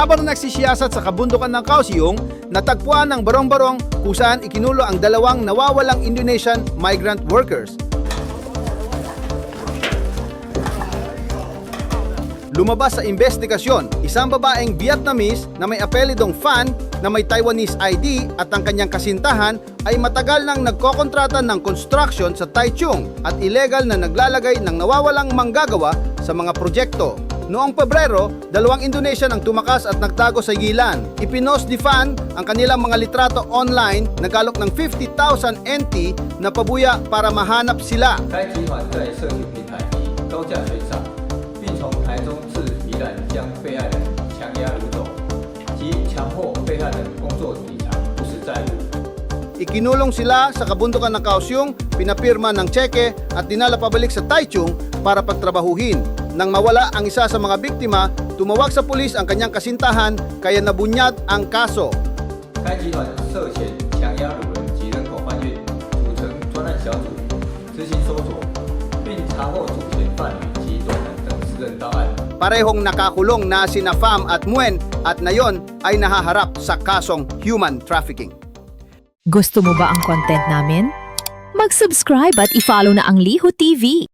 Habang nagsisiyasat sa kabundukan ng Kaohsiung, natagpuan ng barong-barong kung saan ikinulo ang dalawang nawawalang Indonesian migrant workers. Lumabas sa investigasyon, isang babaeng Vietnamese na may apelidong Fan na may Taiwanese ID at ang kanyang kasintahan ay matagal nang nagkokontrata ng construction sa Taichung at illegal na naglalagay ng nawawalang manggagawa sa mga proyekto. Noong Pebrero, dalawang Indonesian ang tumakas at nagtago sa Gilan. Ipinost ni Fan ang kanilang mga litrato online na kalok ng 50,000 NT na pabuya para mahanap sila. Ikinulong sila sa kabundukan ng Kaohsiung, pinapirma ng tseke at dinala pabalik sa Taichung para pagtrabahuhin. Nang mawala ang isa sa mga biktima, tumawag sa pulis ang kanyang kasintahan kaya nabunyat ang kaso. 该集团涉嫌强压掳人及人口贩运，组成专案小组执行搜索，并查获主嫌犯女及短人等十人到案。 Parehong nakakulong na sina Pham at Muen at nayon ay nahaharap sa kasong human trafficking. Gusto mo ba ang content namin? Mag-subscribe at i-follow na ang Liho TV.